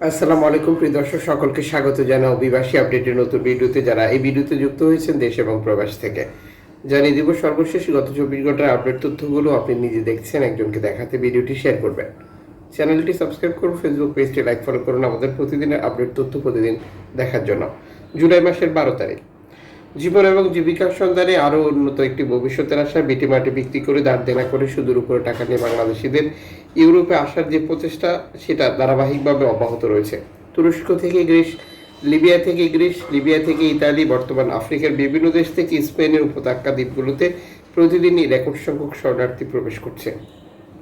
আসসালামু আলাইকুম, প্রিয় দর্শক, সকলকে স্বাগত জানাই অভিবাসী আপডেটের নতুন ভিডিওতে যারা এই ভিডিওতে যুক্ত হয়েছেন দেশ এবং প্রবাস থেকে। জানিয়ে দিব সর্বশেষ, গত চব্বিশ ঘণ্টার আপডেট তথ্যগুলো আপনি নিজে দেখছেন, একজনকে দেখাতে ভিডিওটি শেয়ার করবেন। চ্যানেলটি সাবস্ক্রাইব করুন, ফেসবুক পেজটি লাইক, ফলো করুন আমাদের প্রতিদিনের আপডেট তথ্য প্রতিদিন দেখার জন্য। জুলাই মাসের বারো তারিখ। জীবন এবং জীবিকার সন্ধানে আরও উন্নত একটি ভবিষ্যতের আশায় বেটি মাটি বিক্রি করে দাঁড় দেনা করে সুদূর উপরে টাকা নিয়ে বাংলাদেশিদের ইউরোপে আসার যে প্রচেষ্টা, সেটা ধারাবাহিকভাবে অব্যাহত রয়েছে। তুরস্ক থেকে গ্রিস, লিবিয়া থেকে গ্রিস, লিবিয়া থেকে ইতালি, বর্তমান আফ্রিকার বিভিন্ন দেশ থেকে স্পেনের উপত্যকা দ্বীপগুলোতে প্রতিদিনই রেকর্ড সংখ্যক শরণার্থী প্রবেশ করছে।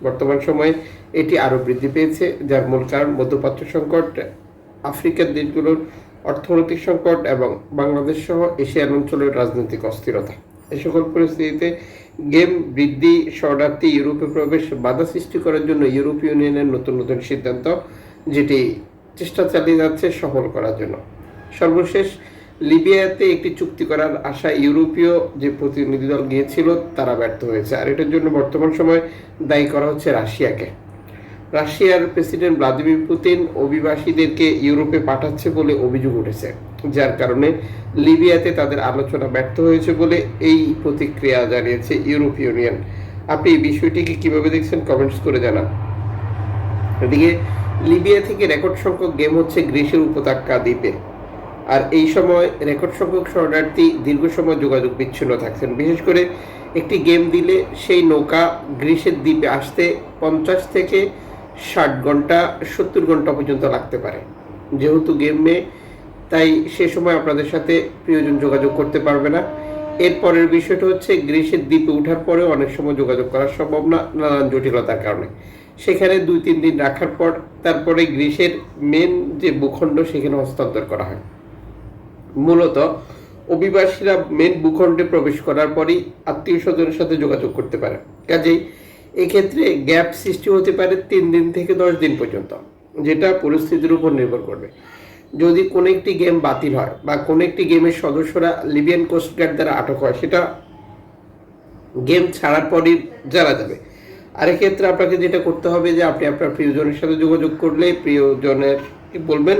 বর্তমান সময়ে এটি আরও বৃদ্ধি পেয়েছে, যার মূল কারণ মধ্যপ্রাচ্য সংকট। আফ্রিকার দেশগুলোর অর্থনৈতিক সংকট এবং বাংলাদেশ সহ এশিয়ান অঞ্চলের রাজনৈতিক অস্থিরতা। এ সকল পরিস্থিতিতে গেম বৃদ্ধি, শরণার্থী, ইউরোপে প্রবেশ, বাধা সৃষ্টি করার জন্য ইউরোপীয় ইউনিয়নের নতুন নতুন সিদ্ধান্ত, যেটি চেষ্টা চালিয়ে যাচ্ছে সফল করার জন্য। সর্বশেষ, লিবিয়াতে একটি চুক্তি করার আশা ইউরোপীয় যে প্রতিনিধি দল গিয়েছিল, তারা ব্যর্থ হয়েছে। আর এটার জন্য বর্তমান সময় দায়ী করা হচ্ছে রাশিয়াকে। রাশিয়ার প্রেসিডেন্ট ভ্লাদিমির পুতিন অভিবাসীদেরকে ইউরোপে পাঠাচ্ছে বলে অভিযোগ উঠেছে, যার কারণে লিবিয়াতে তাদের আলোচনা ব্যর্থ হয়েছে বলে এই প্রতিক্রিয়া জানিয়েছে ইউরোপীয় ইউনিয়ন। আপনি এই বিষয়টিকে কীভাবে দেখছেন কমেন্টস করে জানান। এদিকে, লিবিয়া থেকে রেকর্ড সংখ্যক গেম হচ্ছে গ্রিসের উপত্যকা দ্বীপে, আর এই সময় রেকর্ড সংখ্যক শরণার্থী দীর্ঘ সময় যোগাযোগ বিচ্ছিন্ন থাকছেন। বিশেষ করে একটি গেম দিলে সেই নৌকা গ্রিসের দ্বীপে আসতে পঞ্চাশ থেকে ষাট ঘণ্টা, সত্তর ঘণ্টা পর্যন্ত লাগতে পারে। যেহেতু গেমে তাই সে সময় আপনাদের সাথে প্রিয়জন যোগাযোগ করতে পারবে না। এরপরের বিষয়টা হচ্ছে গ্রিসের দ্বীপে ওঠার পরে অনেক সময় যোগাযোগ করা সম্ভব না, নানান জটিলতার কারণে। সেখানে দুই, তিন দিন রাখার পর, তারপরে গ্রিসের মেন যে ভূখণ্ড, সেখানে হস্তান্তর করা হয়। মূলত, অভিবাসীরা মেন ভূখণ্ডে প্রবেশ করার পরই আত্মীয় স্বজনের সাথে যোগাযোগ করতে পারে। কাজেই এক্ষেত্রে গ্যাপ সৃষ্টি হতে পারে তিন দিন থেকে দশ দিন পর্যন্ত, যেটা পরিস্থিতির উপর নির্ভর করবে। যদি কোনো একটি গেম বাতিল হয় বা কোনো একটি গেমের সদস্যরা লিবিয়ান কোস্টগার্ড দ্বারা আটক হয়, সেটা গেম ছাড়ার পরই জানা যাবে। আর এক্ষেত্রে আপনাকে যেটা করতে হবে যে আপনি আপনার প্রিয়জনের সাথে যোগাযোগ করলে প্রিয়জনের বলবেন,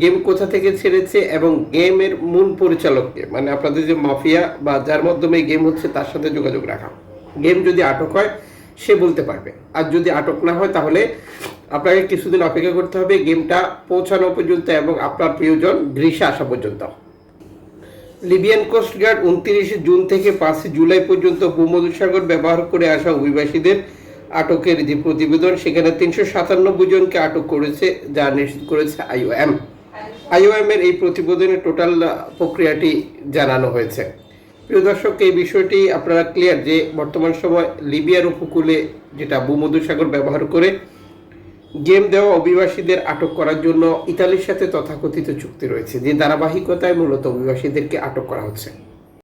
গেম কোথা থেকে ছেড়েছে এবং গেমের মূল পরিচালককে মানে আপনাদের যে মাফিয়া বা যার মাধ্যমে গেম হচ্ছে তার সাথে যোগাযোগ রাখা। গেম যদি আটক হয় সে বলতে পারবে। আর যদি আটক না হয় তাহলে আপনাকে কিছুদিন অপেক্ষা করতে হবে, গেমটা পৌঁছানো পর্যন্ত এবং আপনার প্রিয়জন গ্রীষ্মে আসা পর্যন্ত। লিবিয়ান কোস্টগার্ড উনত্রিশে জুন থেকে পাঁচই জুলাই পর্যন্ত ভূমধুসাগর ব্যবহার করে আসা অভিবাসীদের আটকের যে প্রতিবেদন, সেখানে তিনশো সাতানব্বই জনকে আটক করেছে, যা নিশ্চিত করেছে আইওএম। আইওএম এর এই প্রতিবেদনে টোটাল প্রক্রিয়াটি জানানো হয়েছে। প্রিয় দর্শক, এই বিষয়টি আপনারা ক্লিয়ার যে বর্তমান সময় লিবিয়ার উপকূলে যেটা ভূমধুসাগর ব্যবহার করে গেম দেওয়া অভিবাসীদের আটক করার জন্য ইতালির সাথে তথাকথিত চুক্তি রয়েছে, যে ধারাবাহিকতায় মূলত অভিবাসীদেরকে আটক করা হচ্ছে।